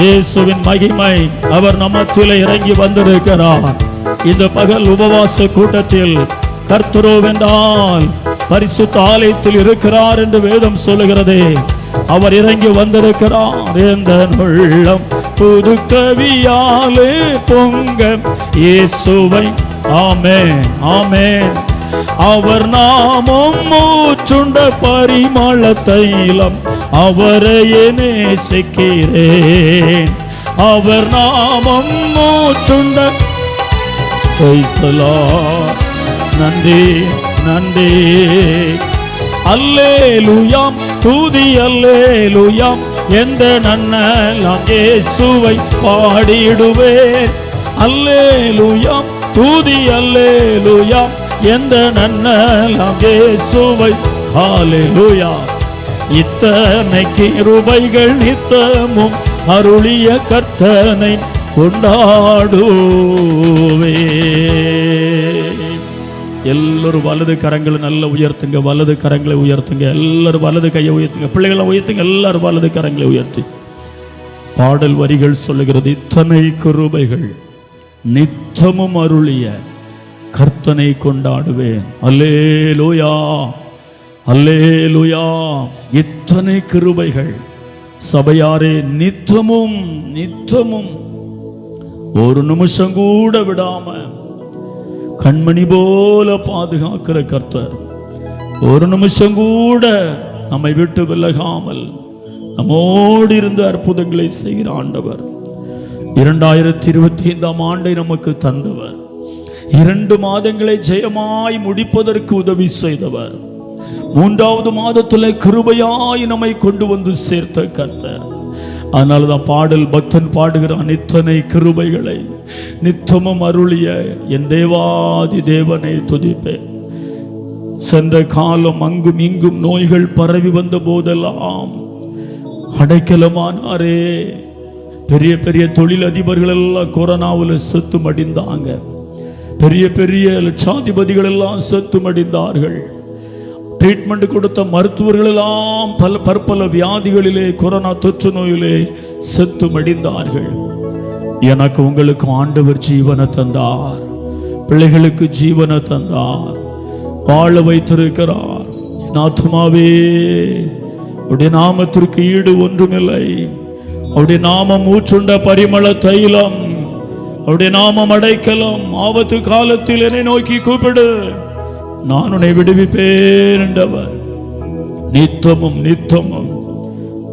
இயேசுவின் மகிமை அவர் நமக்குள்ளே இறங்கி வந்திருக்கிறார். இந்த பகல் உபவாச கூட்டத்தில் கர்த்தரோவென்றால் பரிசுத்த ஆலயத்தில் இருக்கிறார் என்று வேதம் சொல்லுகிறதே. அவர் இறங்கி வந்திருக்கிறார் எந்த உள்ளம் புது கவியாலே பொங்க. இயேசுவை ஆமே ஆமே அவர் நாமம் மூச்சுண்ட பரிமள தைலம் அவரையே நேசிக்கிறேன். அவர் நாமம் மூச்சுண்ட Praise the நன்றி அல்லே லுயாம் தூதி அல்லே லுயாம் எந்த நன்னலாம் இயேசுவை பாடிடுவேன். அல்லே லுயாம் தூதி அல்லே லுயாம் எந்த நன்னலாம் இயேசுவை? ஹalleluya. இத்தனை கிருபைகள் நித்தமும் அருளிய கர்த்தனை கொண்டாடுவே. எல்லாரும் வலது கரங்களை நல்ல உயர்த்துங்க வலது கரங்களை உயர்த்துங்க எல்லாரும் வலது கையை உயர்த்துங்க பிள்ளைகளை உயர்த்துங்க எல்லாரும் வலது கரங்களை உயர்த்தி. பாடல் வரிகள் சொல்லுகிறது இத்தனை கிருபைகள் நித்தமும் அருளிய கர்த்தனை கொண்டாடுவேன். அல்லேலூயா. அல்லேலூயா. இத்தனை கிருபைகள். சபையாரே நித்தமும் நித்தமும். ஒரு நிமிஷம் கூட விடாம கண்மணி போல பாதுகாக்கிற கர்த்தர். ஒரு நிமிஷம் கூட நம்மை விட்டு விலகாமல் நம்மோடு இருந்து அற்புதங்களை செய்கிற ஆண்டவர். இரண்டாயிரத்தி இருபத்தி ஐந்தாம் ஆண்டை நமக்கு தந்தவர். இரண்டு மாதங்களை ஜெயமாய் முடிப்பதற்கு உதவி செய்தவர். மூன்றாவது மாதத்துல கிருபையாய் நம்மை கொண்டு வந்து சேர்த்த கர்த்தர். அதனால தான் பாடல் பக்தன் பாடுகிறான் இத்தனை கிருபைகளை நித்தமும் அருளிய என் தேவாதி தேவனை துதிப்பேன். சென்ற காலம் அங்கும் இங்கும் நோய்கள் பரவி வந்த போதெல்லாம் அடைக்கலமானாரே. பெரிய பெரிய தொழில் அதிபர்கள் எல்லாம் கொரோனாவில் செத்து மடிந்தாங்க. பெரிய பெரிய லட்சாதிபதிகள் எல்லாம் செத்து மடிந்தார்கள் ட்ரீட்மெண்ட் கொடுத்த மருத்துவர்கள் எல்லாம் பல பற்பல வியாதிகளிலே கொரோனா தொற்று நோயிலே செத்து மடிந்தார்கள் எனக்கு உங்களுக்கு ஆண்டவர் ஜீவனை தந்தார். பிள்ளைகளுக்கு ஜீவனை தந்தார். வாழ வைத்திருக்கிறார். நாத்துமாவே ஆத்துமாவே அவருடைய நாமத்திற்கு ஈடு ஒன்றுமில்லை. அவருடைய நாமம் மூச்சுண்ட பரிமள தைலம் அவருடைய நாமம் அடைக்கலம். ஆபத்து காலத்தில் என்னை நோக்கி கூப்பிடு. நான் உன்னை விடுவிப்பேன் என்றவர். நித்தமும் நித்தமும்.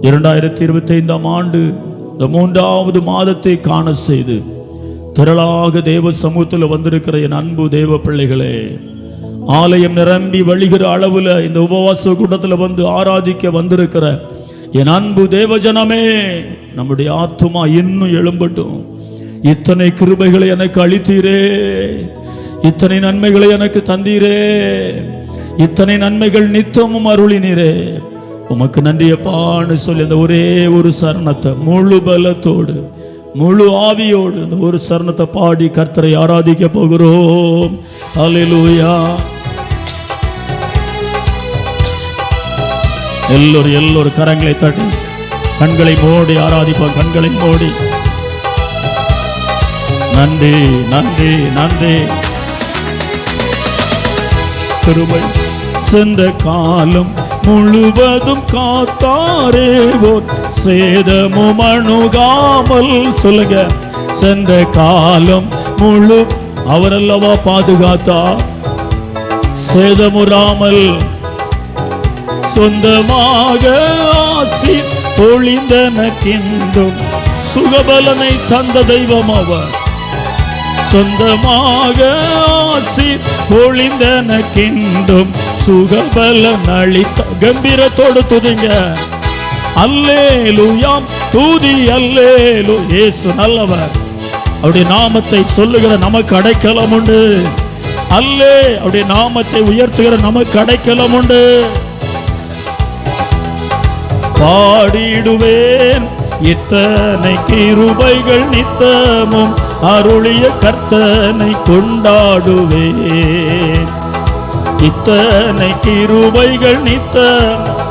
இரண்டாயிரத்தி இருபத்தி ஐந்தாம் ஆண்டு இந்த மூன்றாவது மாதத்தை காண செய்து திரளாக தேவ சமூகத்தில் வந்திருக்கிற என் அன்பு தேவ பிள்ளைகளே ஆலயம் நிரம்பி வழிகிற அளவில் இந்த உபவாச கூட்டத்தில் வந்து ஆராதிக்க வந்திருக்கிற என் அன்பு தேவஜனமே நம்முடைய ஆத்துமா இன்னும் எழும்பட்டும். இத்தனை கிருபைகளை எனக்கு அளித்தீரே. இத்தனை நன்மைகளை எனக்கு தந்தீரே. இத்தனை நன்மைகள் நித்தமும் அருளினீரே. உமக்கு நன்றியப்பான்னு சொல்லி அந்த ஒரே ஒரு சரணத்தை முழு பலத்தோடு முழு ஆவியோடு அந்த ஒரு சரணத்தை பாடி கர்த்தரை ஆராதிக்க போகிறோம். அலிலூயா எல்லோரும் எல்லோரும் கரங்களை தட்டி கண்களை மூடி ஆராதிப்போம் கண்களை மூடி. நன்றி நன்றி நன்றி. கிருபை சென்ற காலம் முழுவதும் காத்தாரே ஓர் சேதமும் அணுகாமல். சொல்லுங்க சென்ற காலம் முழு அவரல்லவா பாதுகாத்தா? சேதமுறாமல் சொந்தமாக ஆசி பொழிந்தனக்கின்றும் சுகபலனை தந்த தெய்வம் அவர். சொந்தமாக ஆசி பொழிந்தனக்கின்றும் சுகபல அளித்த கம்பீரத்தோடு துதிங்க. அல்லேலுயாம் தூதி அல்லேலு இயேசு நல்லவர். அவருடைய நாமத்தை சொல்லுகிற நமக்கு அடைக்கலம் உண்டு. அல்லே அவருடைய நாமத்தை உயர்த்துகிற நமக்கு அடைக்கலம் உண்டு. பாடிடுவேன் இத்தனை கிருபைகள் நித்தமும். அருளிய கர்த்தனை கொண்டாடுவேன். இத்தனை கிருபைகள் நித்தம்.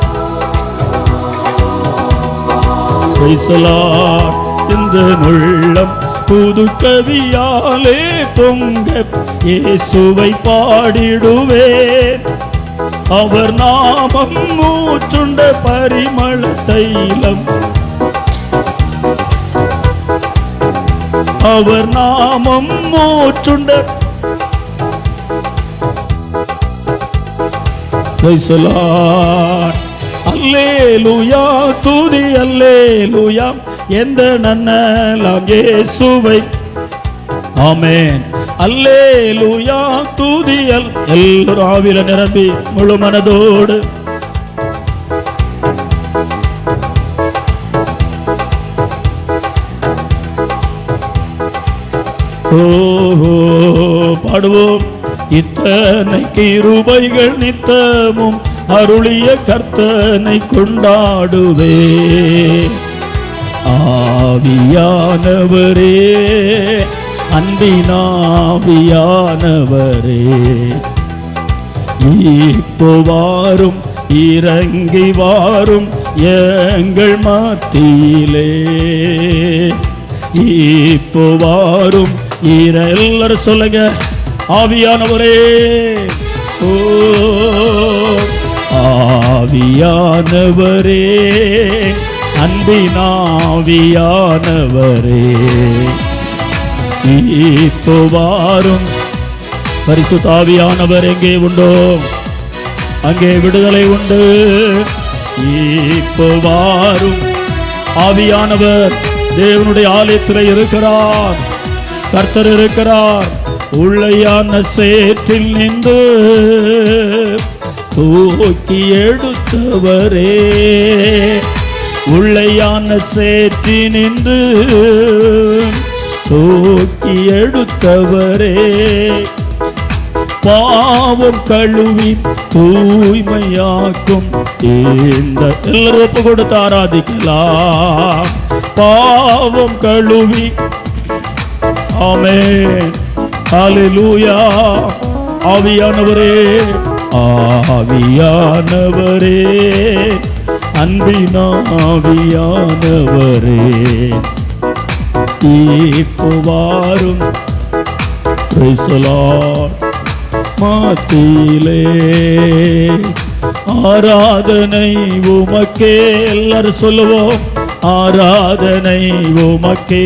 இந்த நுள்ளம் புது கவியாலே பொங்க இயேசுவை பாடிடுவேன். அவர் நாமம் மூச்சுண்ட பரிமள தைலம் அவர் நாமம் மூச்சுண்ட அல்லே லூயா தூதி அல்லே லூயா எந்த நன்னலாம் இயேசுவை. ஆமேன். அல்லே லூயா தூதியல் எல்லோரும் ஆவில நிரம்பி முழு மனதோடு ஓஹோ பாடுவோம். இத்தனை கிருபைகள் நித்தமும் அருளிய கர்த்தனை கொண்டாடுவே. ஆவியானவரே அன்பினாவியானவரே. இப்போ வாரும் இறங்கி வாரும் எங்கள் மாத்தியிலே. இப்போ வாரும் ஈர எல்லாரும் சொல்லுங்க. ஆவியானவரே. ஓ ஆவியானவரே. அன்பினாவியானவரே இப்போ வாரும். பரிசுத்தாவியானவர் எங்கே உண்டோ? அங்கே விடுதலை உண்டு. இப்போ வாரும். ஆவியானவர் தேவனுடைய ஆலயத்தில் இருக்கிறார். கர்த்தர் இருக்கிறார். உள்ளையான சேற்றில் நின்று தூக்கி எடுத்தவரே. உள்ளையான சேற்றி நின்று தூக்கி எடுத்தவரே. பாவம் கழுவி தூய்மையாக்கும் இந்த எல்லாரும் ஒப்பு கொடுத்து ஆராதிக்கலாம். பாவம் கழுவி ஆமே அலிலூயா ஆவியானவரே. ஆவியானவரே. அன்பின் ஆவியானவரே. இப்போ வாரும் மாத்திலே ஆராதனை உமக்கே எல்லாரும் சொல்லுவோம். ஆராதனை உமக்கே.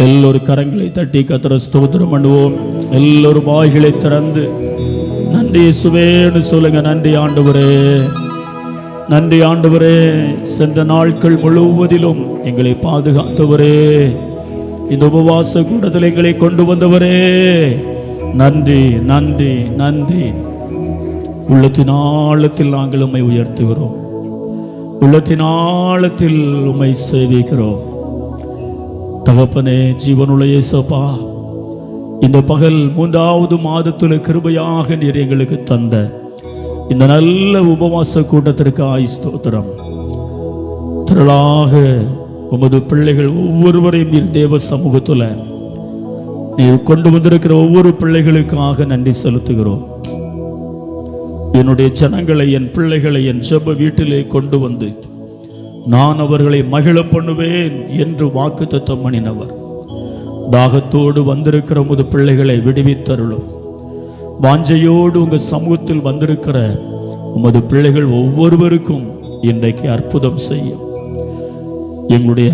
எல்லோரும் கரங்களை தட்டி கத்திர ஸ்தோத்திரம் பண்ணுவோம். எல்லோரும் வாய்களை திறந்து. நன்றி சுவேன்னு சொல்லுங்க நன்றி ஆண்டவரே. நன்றி ஆண்டவரே சென்ற நாட்கள் முழுவதிலும் எங்களை பாதுகாத்தவரே. இந்த உபவாச கூட்டத்தில் எங்களை கொண்டு வந்தவரே. நன்றி நன்றி நன்றி. உள்ளத்தின் ஆழத்தில் நாங்கள் உண்மை உயர்த்துகிறோம். உள்ளத்தின் ஆழத்தில் உண்மை சேவிக்கிறோம். தகப்பனே ஜீவனுள்ள இயேசப்பா இந்த பகல் மூன்றாவது மாதத்துல கிருபையாக நீர் எங்களுக்கு தந்த இந்த நல்ல உபவாச கூட்டத்திற்கு ஆய் ஸ்தோத்திரம். திரளாக உமது பிள்ளைகள் ஒவ்வொருவரையும் நீர் தேவ சமூகத்துல நீர் கொண்டு வந்திருக்கிற ஒவ்வொரு பிள்ளைகளுக்காக நன்றி செலுத்துகிறோம். என்னுடைய ஜனங்களை என் பிள்ளைகளை என் ஜெப வீட்டிலே கொண்டு வந்து நான் அவர்களை மகிழ பண்ணுவேன் என்று வாக்கு தத்துவம் பண்ணினவர். தாகத்தோடு வந்திருக்கிற உமது பிள்ளைகளை விடுவித்தருளும். வாஞ்சையோடு உங்க சமூகத்தில் வந்திருக்கிற உமது பிள்ளைகள் ஒவ்வொருவருக்கும் இன்றைக்கு அற்புதம் செய்யும். எங்களுடைய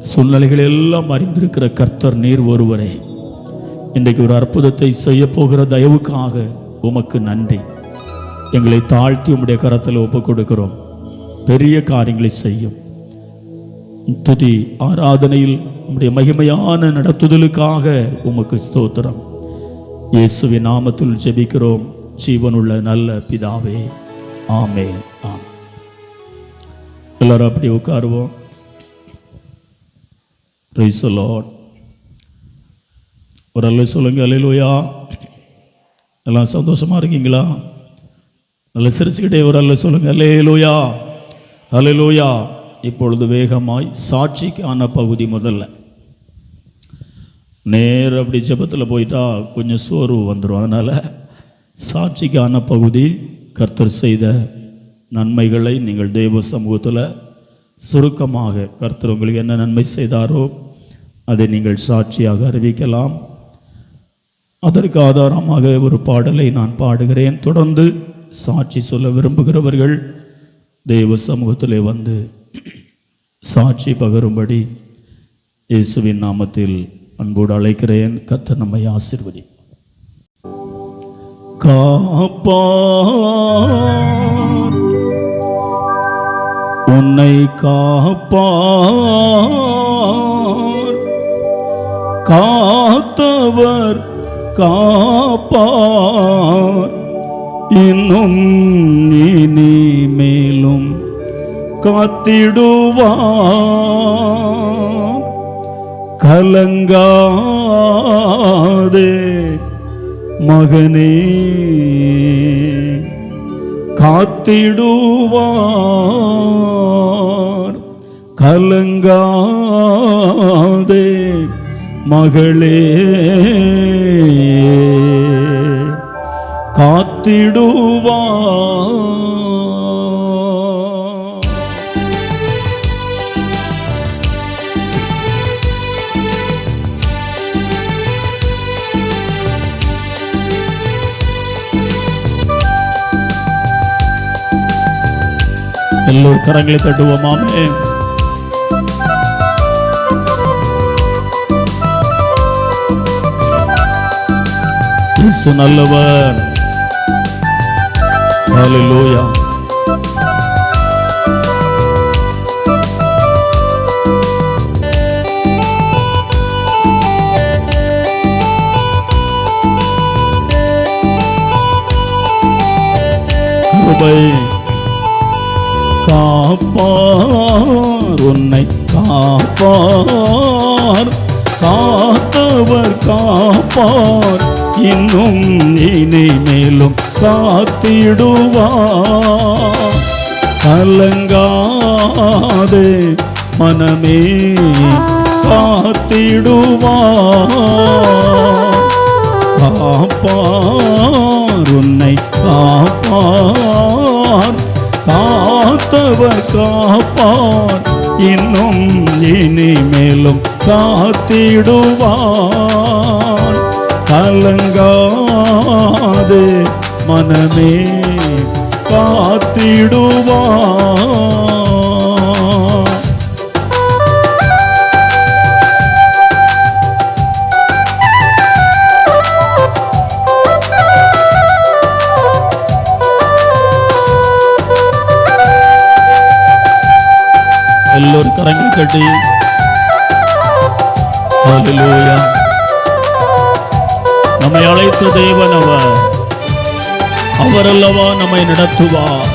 சூழ்நிலைகள் எல்லாம் அறிந்திருக்கிற கர்த்தர் நீர் ஒருவரே. இன்றைக்கு ஒரு அற்புதத்தை செய்ய போகிற தயவுக்காக உமக்கு நன்றி. எங்களை தாழ்த்தி உம்முடைய கரத்தில் ஒப்புக் கொடுக்கிறோம் பெரிய காரியங்களை செய்யும். துதி ஆராதனையில் உம்முடைய மகிமையான நடத்துதலுக்காக உமக்கு ஸ்தோத்திரம். இயேசுவின் நாமத்தில் ஜெபிக்கிறோம். ஜீவனுள்ள நல்ல பிதாவே ஆமே ஆம் எல்லாரும் அப்படி உட்காருவோம். ஒரு அல்ல சொல்லுங்க அலையிலோயா எல்லாம் சந்தோஷமா இருக்கீங்களா? நல்ல சிரிச்சுக்கிட்டே ஒரு அல்ல சொல்லுங்க அல்லேலூயா அலலூயா இப்பொழுது வேகமாய் சாட்சிக்கான பகுதி முதல்ல. நேர் அப்படி ஜெபத்தில் போயிட்டா கொஞ்சம் சோர்வு வந்துடும் அதனால் சாட்சிக்கான பகுதி கர்த்தர் செய்த நன்மைகளை நீங்கள் தெய்வ சமூகத்தில் சுருக்கமாக கர்த்தர் உங்களுக்கு என்ன நன்மை செய்தாரோ அதை நீங்கள் சாட்சியாக அறிவிக்கலாம். அதற்கு ஆதாரமாக ஒரு பாடலை நான் பாடுகிறேன். தொடர்ந்து சாட்சி சொல்ல விரும்புகிறவர்கள் தேவ சமூகத்திலே வந்து சாட்சி பகரும்படி இயேசுவின் நாமத்தில் அன்போடு அழைக்கிறேன். கத்த நம்மை ஆசிர்வதி காப்பார். உன்னை காப்பார். காத்தவர் காப்பார். இன்னும் இனி மேலும் காத்திடுவார் கலங்காதே மகனே. காத்திடுவார் கலங்காதே மகளே. காத்திடுவார் எல்லோரும் கரங்களை தட்டுவோமாமே. நல்லவர். ஹalleluya கிருபை காப்பார் உன்னை காப்பார் காத்தவர் காப்பார் இன்னும் இனி மேலும் காத்திடுவார் கலங்காதே மனமே காத்திடுவார். காப்பார் உன்னை காப்பார். காத்தவர் காப்பார். இன்னும் இனி மேலும் காத்திடுவார். கலங்காதே மனமே காத்திடுவார் எல்லோரும் கரங்களை கட்டி ஹalleluya நம்மை அழைத்த தேவன் அவர் அல்லவா நம்மை நடத்துவார்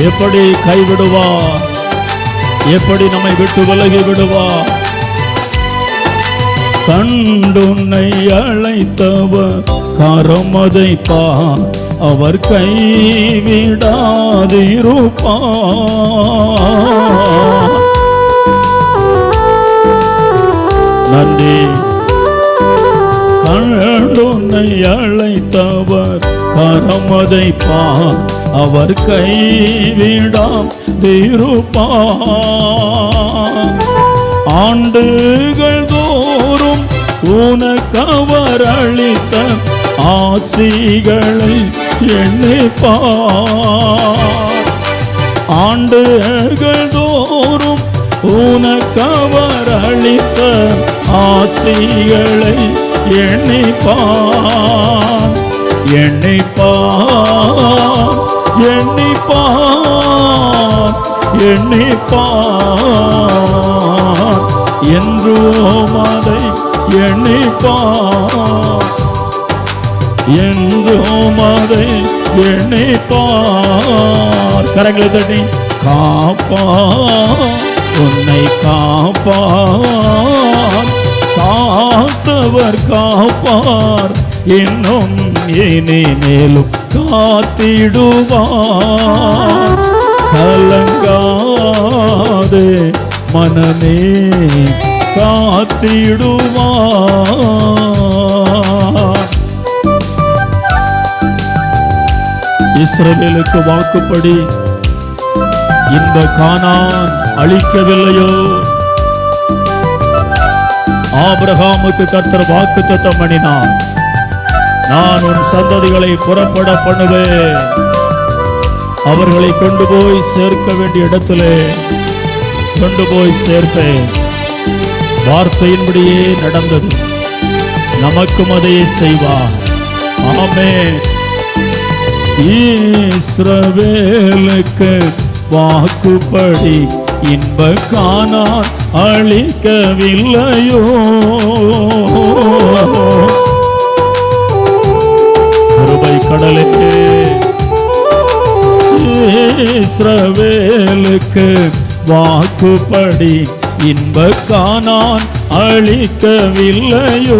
எப்படி கைவிடுவார் எப்படி நம்மை விட்டு விலகி விடுவார் கண்டுன்னை அழைத்தவர் கரமதை பார். அவர் கைவிடாதிருப்பார் நன்றி. கண்டுன்னை அழைத்தவர் கரமதை பார் அவர் கைவிடாம் திருப்பார். ஆண்டுகள் தோறும் உனக்கவர் அளித்த ஆசிகளை எண்ணிப்பார். ஆண்டுகள் தோறும் உனக்கவர் அளித்த ஆசிகளை எண்ணிப்பார். எண்ணிப்பார். எண்ணிப்பார். எண்ணிப்பார். என்றும் அதை எண்ணிப்பார். என்றும் அதை எண்ணிப்பார் கரங்களை தட்டி காப்பா உன்னை காப்பார். காத்தவர் காப்பார். இன்னும் இனி மேலும் காத்திடுவார். கலங்காதே மனமே காத்திடுவார். இஸ்ரவேலுக்கு வாக்குப்படி. இந்த கானான் அழிக்கவில்லையோ? ஆபிரகாமுக்கு கத்தர் வாக்கு தத்தம் பண்ணினார். நான் உன் சந்ததிகளை புறப்பட பண்ணுவேன். அவர்களை கொண்டு போய் சேர்க்க வேண்டிய இடத்திலே கொண்டு போய் சேர்ப்பேன். வார்த்தையின்படியே நடந்தது. நமக்கும் அதையே செய்வார். ஆமே ஈஸ்ரவேலுக்கு வாக்குப்படி இன்ப காணான் அழிக்கவில்லையோ கடலுக்கு கடலே இஸ்ரவேலுக்கு வாக்குப்படி இன்ப காணான் அழிக்கவில்லையோ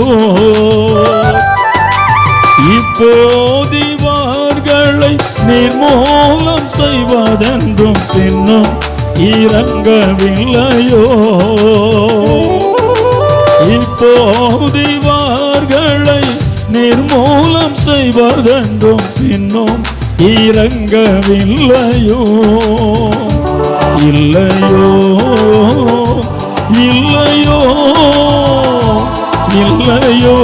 இப்போதிவார்களை நிர்மூலம் செய்வதென்றும் பின்னும் இறங்கவில்லையோ? இப்போதிவார் செய்வதென்றும் இன்னும் இறங்கவில்லையோ? இல்லையோ? இல்லையோ? இல்லையோ?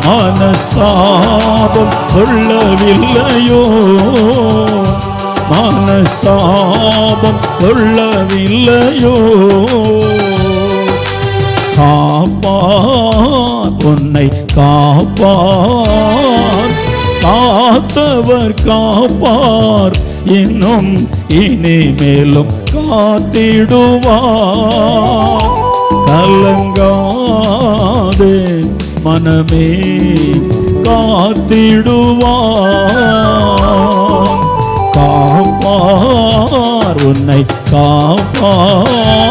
மனஸ்தாபம் கொள்ளவில்லையோ? மனஸ்தாபம் கொள்ளவில்லையோ? காப்பார். உன்னை காப்பார். காத்தவர் காப்பார். இன்னும் இனிமேலும் காத்திடுவார். கலங்காதே மனமே காத்திடுவார். காப்பார். உன்னை காப்பார்.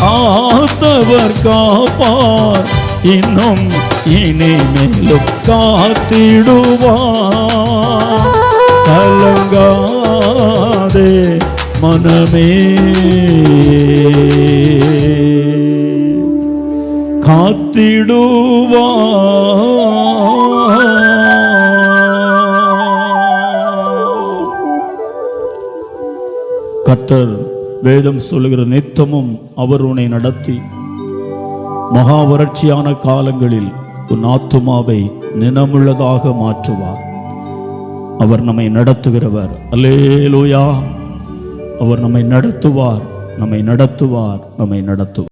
காத்தவர் காப்பார். இன்னும் இனிமேலும் காத்திடுவார். கலங்காதே மனமே. காத்திடுவார். கத்தர் வேதம் சொல்லுகிற நித்தமும் அவர் உன்னை நடத்தி. மகா வறட்சியான காலங்களில் உன் ஆத்துமாவை நினமுள்ளதாக மாற்றுவார். அவர் நம்மை நடத்துகிறவர். அல்லேலூயா. அவர் நம்மை நடத்துவார். நம்மை நடத்துவார். நம்மை நடத்துவார்.